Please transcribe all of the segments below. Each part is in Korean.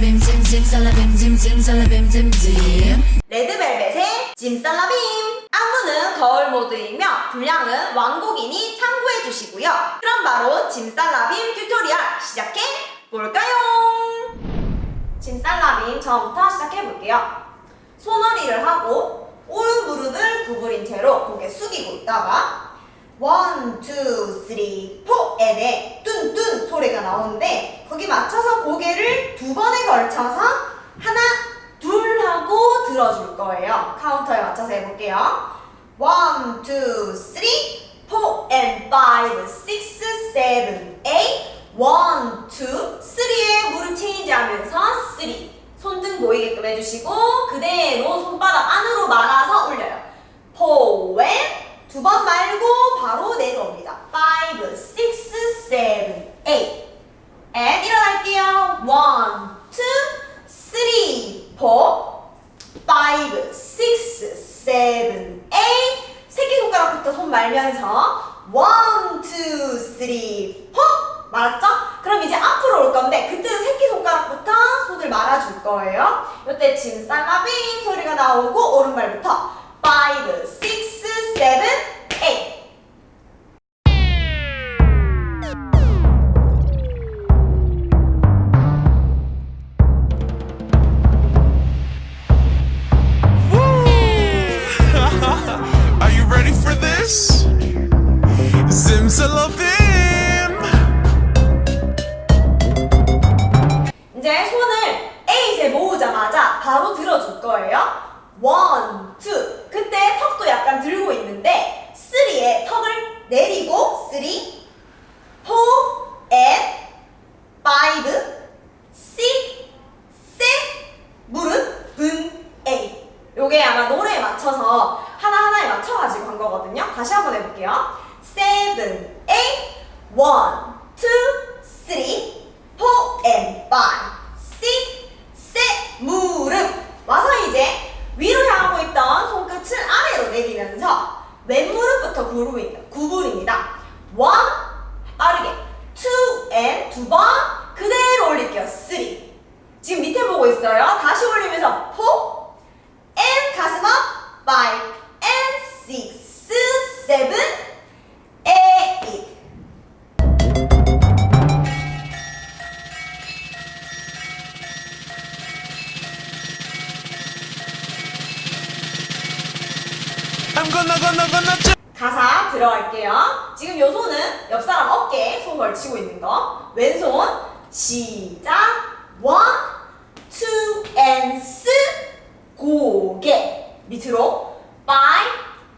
sim, simsalabim, sim, simsalabim, sim, sim. 레드벨벳의 짐 살라빔! 안무는 거울 모드이며 분량은 왕곡이니 참고해 주시고요. 그럼 바로 짐 살라빔 튜토리얼 시작해 볼까요? 짐 살라빔 처음부터 시작해 볼게요. 손허리를 하고 오른 무릎을 구부린 채로 고개 숙이고 있다가 원, 투, 쓰리, 포에네 뚠뚠 소리가 나오는데 거기 맞춰서 고개를 두 번에 걸쳐서 하나, 둘 하고 들어줄 거예요. 카운터에 맞춰서 해볼게요. 원, 투, 쓰리, 포, 앤 파이브, 식스, 세븐, 에잇 원, 투, 쓰리에 무릎 체인지 하면서 쓰리 손등 보이게끔 해주시고 그대로 손바닥 안으로 말아서 올려요. 포, 두 번 말고 바로 내려옵니다. 5, 6, 7, 8 and 일어날게요. 1, 2, 3, 4 5, 6, 7, 8 새끼손가락부터 손 말면서 1, 2, 3, 4 말았죠? 그럼 이제 앞으로 올 건데 그때는 새끼손가락부터 손을 말아줄 거예요. 이때 짐 살라빔 소리가 나오고 오른발부터 한 거거든요. 다시 한번 해볼게요. 7, 8, 1, 2, 3, 4, and 5, 6, 7, 무릎. 와서 이제 위로 향하고 있던 손끝을 아래로 내리면서 왼무릎부터 구부립니다. 구부립니다. 1, 빠르게. 2, and 두 번 그대로 올릴게요. 3. 지금 밑에 보고 있어요. 다시 올리면서 4, and 가슴 업5 and 6 7 8 I'm gonna gonna gonna j 가사 들어갈게요. 지금 요 손은 옆 사람 어깨에 손 걸치고 있는 거. 왼손 시작. 원, 투, and 쓰 고개 밑으로 five,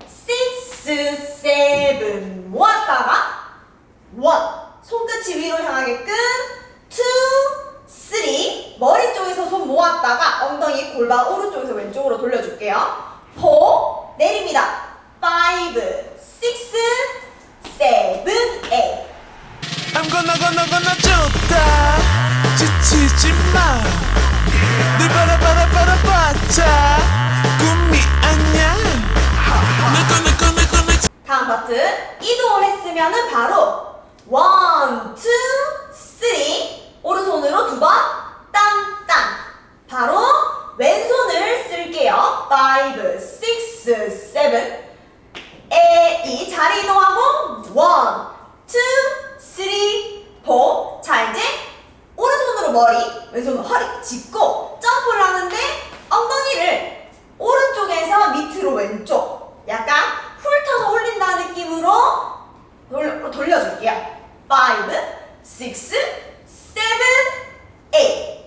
six, seven. 모았다가 원 손끝이 위로 향하게끔 two, three. 머리 쪽에서 손 모았다가 엉덩이 골반 오른쪽에서 왼쪽으로 돌려줄게요. four. 내립니다. five, six, seven, eight. I'm gonna gonna gonna 좋다 지치지 마늘 바라 바라 바라 봤자 꿈이 아니 이동을 했으면은 바로 원, 투, 쓰리 오른손으로 두 번 땅땅 바로 왼손을 쓸게요. 5, 6, 7 에, 이 자리 이동하고 원, 투, 쓰리, 포. 자 이제 오른손으로 머리, 왼손으로 허리 짚고 점프를 하는데 엉덩이를 오른쪽에서 밑으로 왼쪽 약간 훑어서 올린다는 느낌으로 돌, 돌려줄게요. 5, 6, 7, 8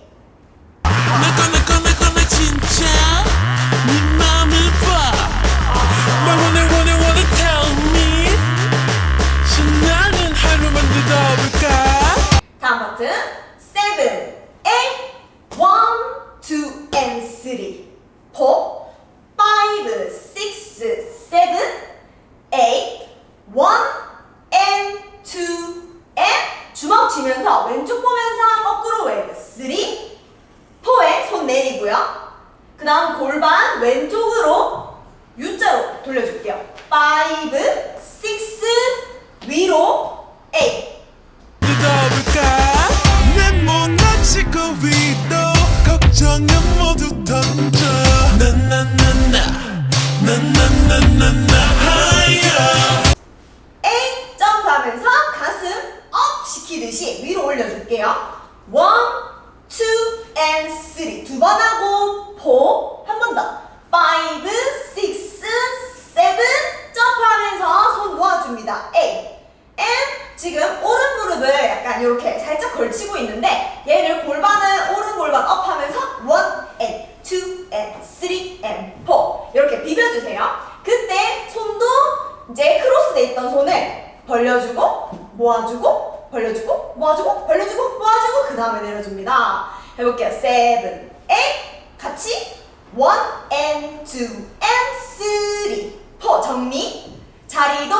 three four 정리. 자리도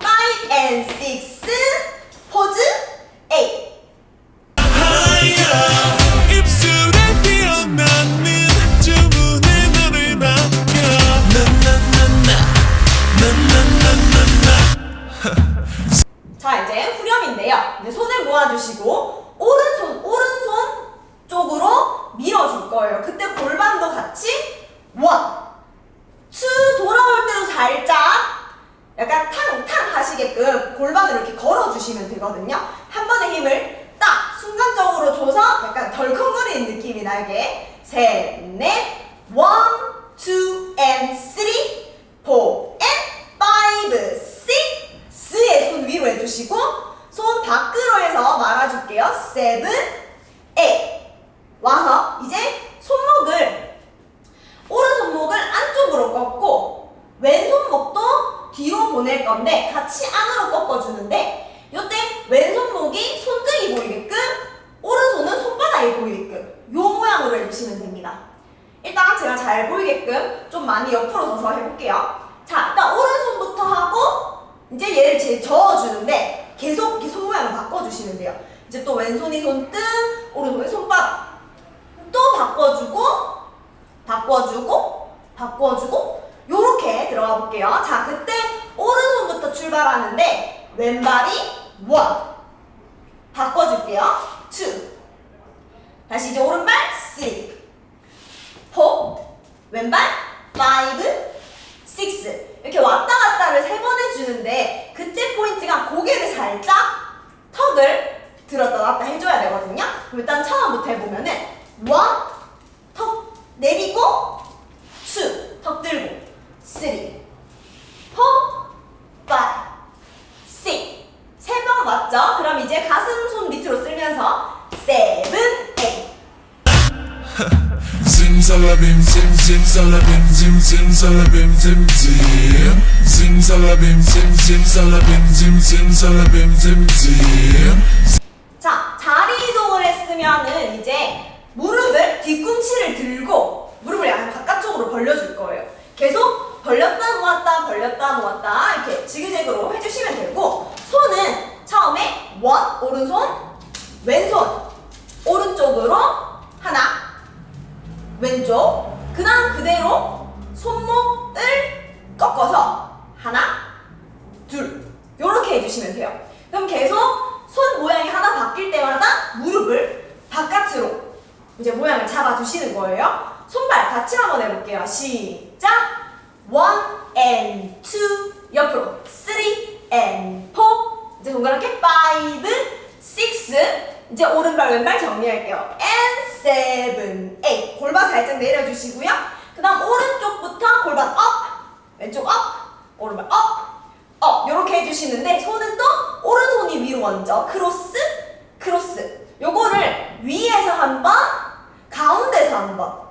five and six. 포즈 eight. 하야 입술에 피어나는 주문에 너를 맡겨. 나나나나 나나나나나. 자 이제 후렴인데요. 이제 손을 모아주시고 오른손 오른손 쪽으로 밀어줄 거예요. 그때 골반도 같이 원, 투 돌아올 때도 살짝 약간 탕 탕 하시게끔 골반을 이렇게 걸어주시면 되거든요. 한 번의 힘을 딱 순간적으로 줘서 약간 덜컹거리는 느낌이 나게 셋, 넷, 원, 투, and 쓰리, 포, and 파이브, 식스의 손 위로 해주시고 손 밖으로 해서 말아줄게요. 세븐, 에잇 와서 이제 손목을 오른 손목을 안쪽으로 꺾고 왼 손목도 뒤로 보낼 건데 같이 안으로 꺾어주는데 이때 왼 손목이 손등이 보이게끔 오른손은 손바닥이 보이게끔 요 모양으로 해주시면 됩니다. 일단 제가 잘 보이게끔 좀 많이 옆으로 서서 해볼게요. 자, 일단 오른손부터 하고 이제 얘를 제 저어주는데 계속 이렇게 손 모양을 바꿔주시면 돼요. 이제 또 왼손이 손등, 오른손이 손바닥. 또 바꿔주고, 바꿔주고, 바꿔주고, 요렇게 들어가 볼게요. 자, 그때 오른손부터 출발하는데 왼발이 원. 바꿔줄게요. 투. 다시 이제 오른발 쓰리. 포. 왼발 파이브. 식스. 이렇게 왔다 갔다를 세 번 해주는데 그때 포인트가 고개를 살짝 턱을 들었다 놨다 해줘야 되거든요. 그럼 일단 처음부터 해보면은 원, 턱 내리고 투, 턱 들고 쓰리, 포, 파이브, 식. 세번 맞죠? 그럼 이제 가슴 손 밑으로 쓸면서 세븐, 에잇. 자, 자리 이동을 했으면은 이제 무릎을 뒤꿈치를 들고 무릎을 약간 바깥쪽으로 벌려줄 거예요. 계속 벌렸다 모았다 벌렸다 모았다 이렇게 지그재그로 해주시면 되고 손은 처음에 원 오른손 왼손. 오른쪽으로 하나 왼쪽. 그 다음 그대로 손목을 꺾어서 하나 둘. 요렇게 해주시면 돼요. 그럼 계속 손 모양이 하나 바뀔 때마다 무릎을 바깥으로 이제 모양을 잡아주시는 거예요. 손발 같이 한번 해볼게요. 시작 and two 옆으로. three and four. 이제 동그랗게 five six. 이제 오른발 왼발 정리할게요. and seven eight. 골반 살짝 내려주시고요. 그 다음 오른쪽부터 골반 업 왼쪽 업 오른발 업업 이렇게 해주시는데 손은 또 오른손이 위로 먼저 크로스 크로스 요거를 위에서 한번 가운데서 한번.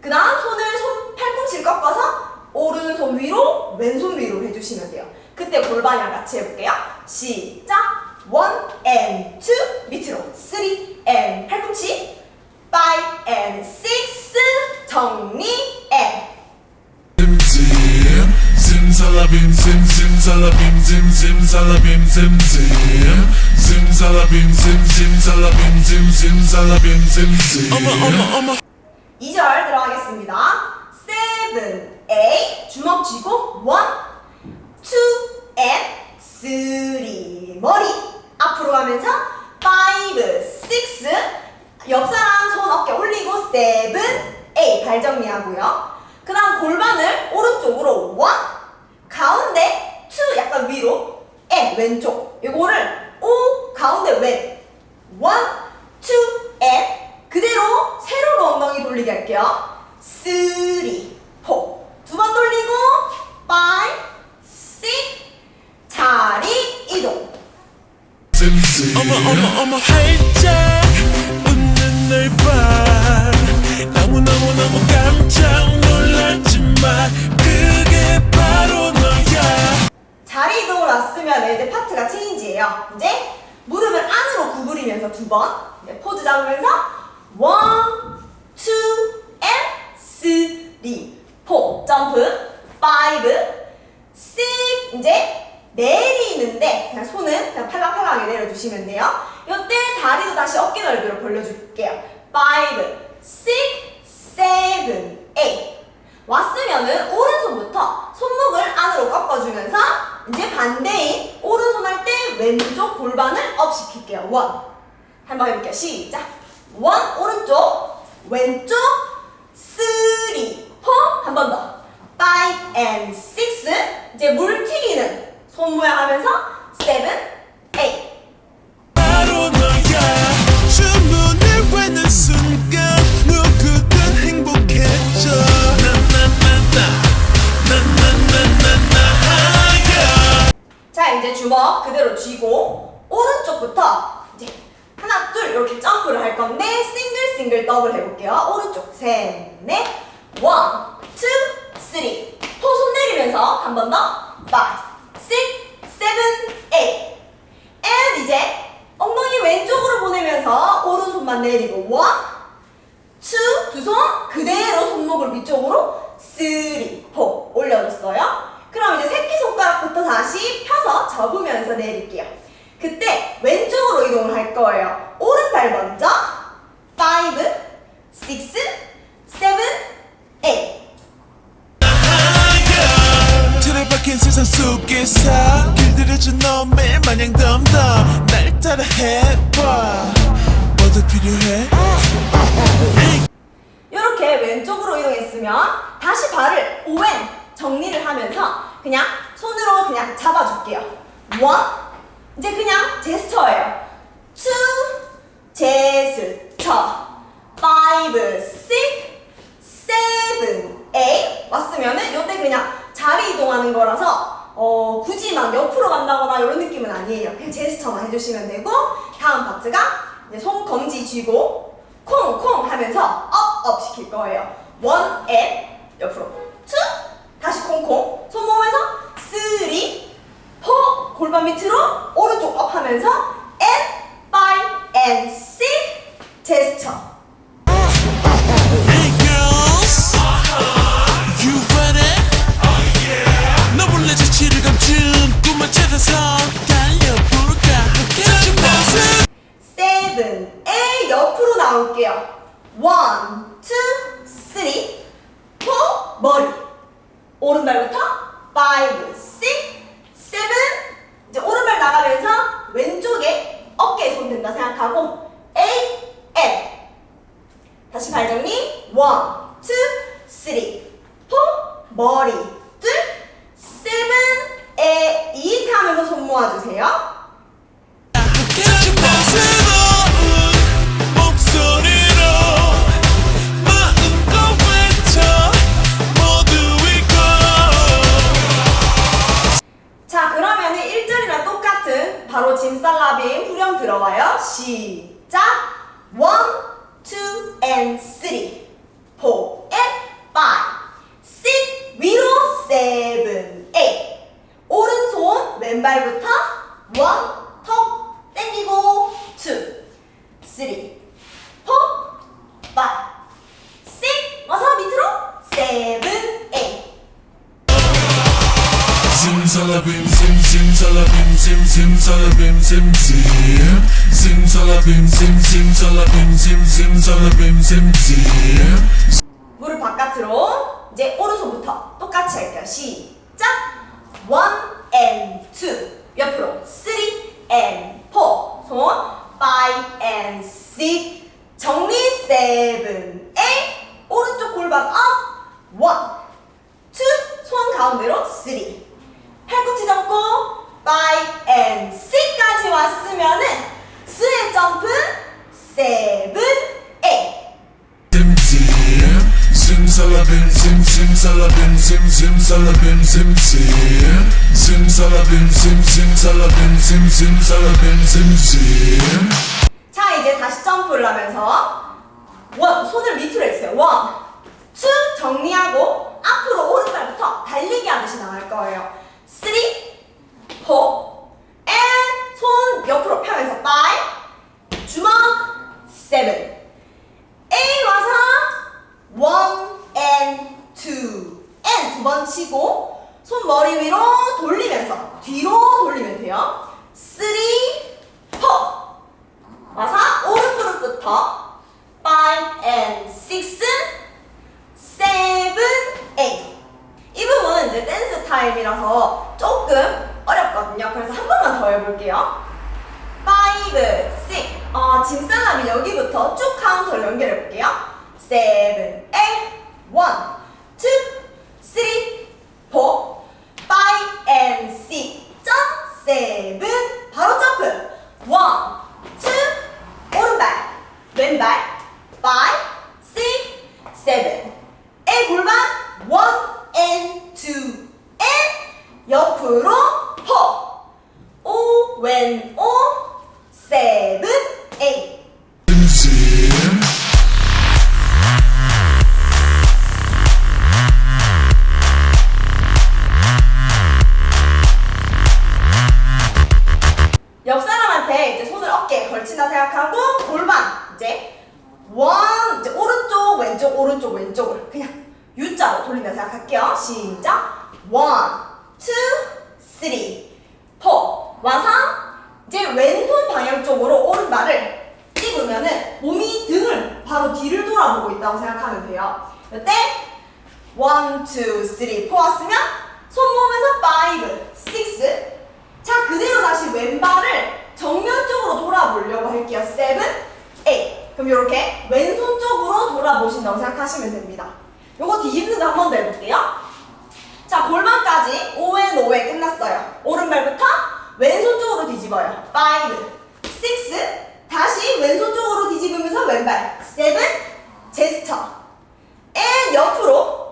그 다음 손을 손 팔꿈치를 꺾어서 오른손 위로 왼손 위로 해주시면 돼요 그때 골반이랑 같이 해볼게요 시작 one and two 밑으로 three and 팔꿈치 five and six 정리 and zim zim Zimzalabim zim zimzalabim zim zimzalabim zim zim Zimzalabim zim zimzalabim zim zimzalabim zim zim 어머 어머 어머 2절 들어가겠습니다. seven, 쥐고 one, two, and three 머리 앞으로 가면서 five, six 옆 사람 손 어깨 올리고 세븐 에잇 발 정리하고요. 그 다음 골반을 오른쪽으로 원 가운데 투 약간 위로 앤 왼쪽 요거를 오 가운데 왼 원, 투, 앤 그대로 세로로 엉덩이 돌리게 할게요. 쓰리, 포. 두 번 돌리고 파이, 식 자리 이동. Zim. 어머 어머 어머 활짝 웃는 널봐 너무너무너무 깜짝 놀랐지만 그게 바로 너야 자리 이동을 왔으면 이제 파트가 체인지예요. 이제 무릎을 안으로 구부리면서 두 번. 이제 포즈 잡으면서 원, 투, 앤 쓰리, 포. 점프. 파이브, 식. 이제 내리는데 그냥 손은 그냥 팔랑팔랑하게 내려주시면 돼요. 이때 다리도 다시 어깨 넓이로 벌려줄게요. 파이브, 식, 세븐, 에잇. 왔으면은 오른손부터 손목을 안으로 꺾어주면서 이제 반대인 오른손 할 때 왼쪽 골반을 업 시킬게요. 원. 한번 해볼게요. 시작. 원, 오른쪽, 왼쪽, 쓰리, 포. 한 번 더. 파이브 앤 식스. 이제 물 튀기는 손 모양 하면서 세븐, 에잇. 바로 너야. 주문을 외는 순간 누구든 행복해져. 나나나나나나나나야. 자 이제 주먹 그대로 쥐고 오른쪽부터 이제 하나 둘 이렇게 점프를 할 건데 싱글 싱글 더블 해볼게요. 오른쪽 셋 넷. 원, 투, 쓰리. 포손 내리면서 한 번더 five, six. And 이제 엉덩이 왼쪽으로 보내면서 오른손만 내리고 1, 2두손 그대로 손목을 위쪽으로 3, 4 올려줬어요. 그럼 이제 새끼손가락부터 다시 펴서 접으면서 내릴게요. 그때 왼쪽으로 이동을 할 거예요. 오른발 먼저 5, 6, 7, 8 나를 박힌 세상 속에서 길들여진 놈의 마냥 덤덤 날 따라 해봐 뭐더 필요해 이렇게 왼쪽으로 이동했으면 다시 발을 오행 정리를 하면서 그냥 손으로 그냥 잡아줄게요. 원 이제 그냥 제스처예요. 투 제스처 파이브, 식, 세븐, 에잇 왔으면은 요때 그냥 자리 이동하는 거라서 어 굳이 막 옆으로 간다거나 이런 느낌은 아니에요. 그냥 제스처만 해주시면 되고 다음 파트가 이제 손 검지 쥐고 콩콩 하면서 업업 시킬 거예요. 원, 앤 옆으로 투 다시 콩콩 손 모으면서 쓰리 포 골반 밑으로 오른쪽 업 하면서 앤 파이 앤식 제스처 이제 오른손부터 똑같이 할게요. 시작. One and two. 옆으로. Three and four. 손. Five and six. 정리. Seven, eight. 오른쪽 골반 up. One, two. 손 가운데로. Three. 팔꿈치 잡고. Five and six까지 왔으면은 스의 점프. Seven, eight. Zimzalabim zim zimzalabim zim zimzalabim zim zim, zimzalabim zim zimzalabim zim zimzalabim zim zim. 자 이제 다시 점프를 하면서 원 손을 밑으로 해주세요 원, 투 정리하고 앞으로 오른발부터 달리기 하듯이 나갈 거예요 돌린다 생각할게요. 시작 쓰리, 포 와서 이제 왼손 방향 쪽으로 오른발을 찝으면은 몸이 등을 바로 뒤를 돌아보고 있다고 생각하면 돼요. 이때 원, 투, 쓰리, 포 왔으면 손 모으면서 파이브, 식스 자 그대로 다시 왼발을 정면 쪽으로 돌아보려고 할게요. 7, 8 그럼 이렇게 왼손 쪽으로 돌아보신다고 생각하시면 됩니다. 요거 뒤집는 거 한 번 더 해볼게요. 자 골반까지 5회 5회 끝났어요. 오른발부터 왼손 쪽으로 뒤집어요. 5, 6 다시 왼손 쪽으로 뒤집으면서 왼발 7 제스처 and 옆으로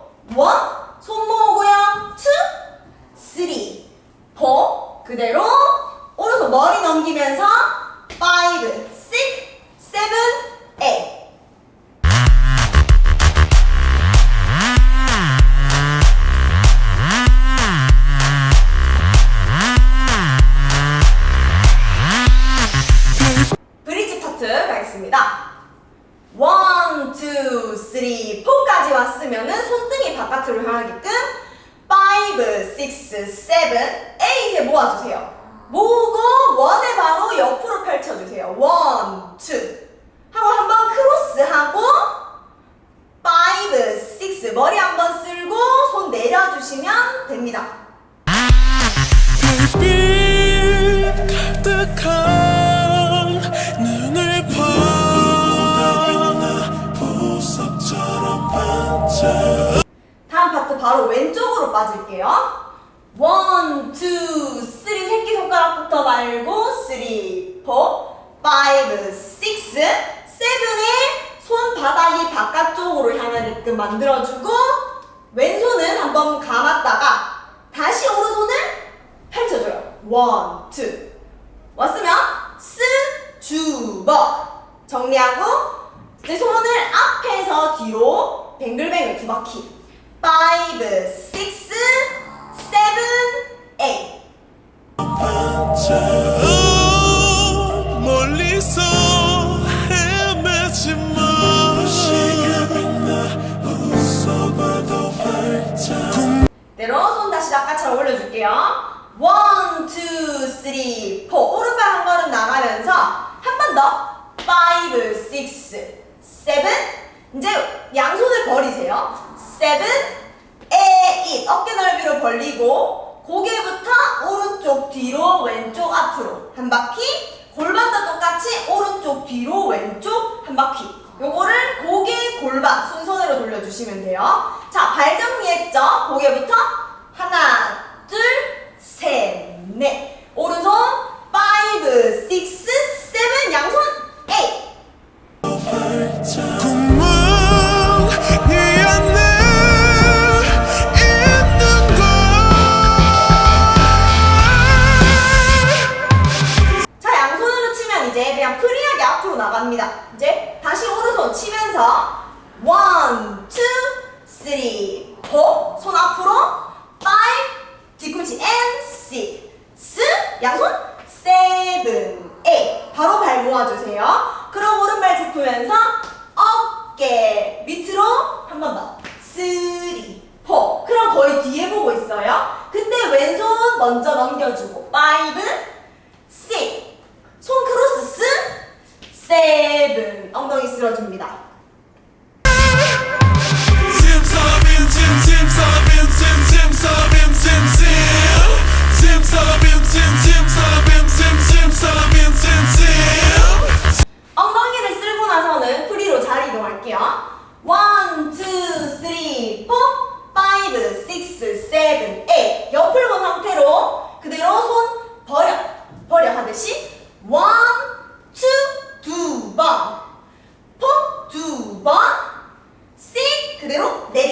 내려주시면 됩니다. 다음 파트 바로 왼쪽으로 빠질게요. 원, 투, 쓰리 새끼손가락부터 말고 쓰리, 포, 파이브, 식스, 세븐에 손바닥이 바깥쪽으로 향하게끔 만들어주고 왼손은 한번 감았다가 다시 오른손을 펼쳐줘요. 원, 투. 왔으면 스, 주먹. 정리하고 이제 손을 앞에서 뒤로 뱅글뱅글 두 바퀴. 5, 6, 7, 8. 아까처럼 올려줄게요. 1, 2, 3, 4. 오른발 한 걸음 나가면서 한 번 더. 5, 6, 7. 이제 양손을 버리세요. 7, 8. 어깨 넓이로 벌리고 고개부터 오른쪽 뒤로 왼쪽 앞으로 한 바퀴. 골반도 똑같이 오른쪽 뒤로 왼쪽 한 바퀴. 요거를 고개 골반 순서대로 돌려주시면 돼요. 자, 발 정리했죠? 고개부터 하나, 둘, 셋, 넷. 오른손 5, 6, 7, 양손 8. 바로 발 모아주세요. 그럼 오른발 짚으면서 어깨 밑으로 한 번 더. 쓰리, 포. 그럼 거의 뒤에 보고 있어요. 근데 왼손 먼저 넘겨주고 파이브, six 손 크로스 쓰 seven 엉덩이 쓸어줍니다 simsalabim 이동할게요 one two three four five six seven eight 옆을 본 상태로 그대로 손 버려 버려 하듯이 one two 두번 four 두번 six 그대로 내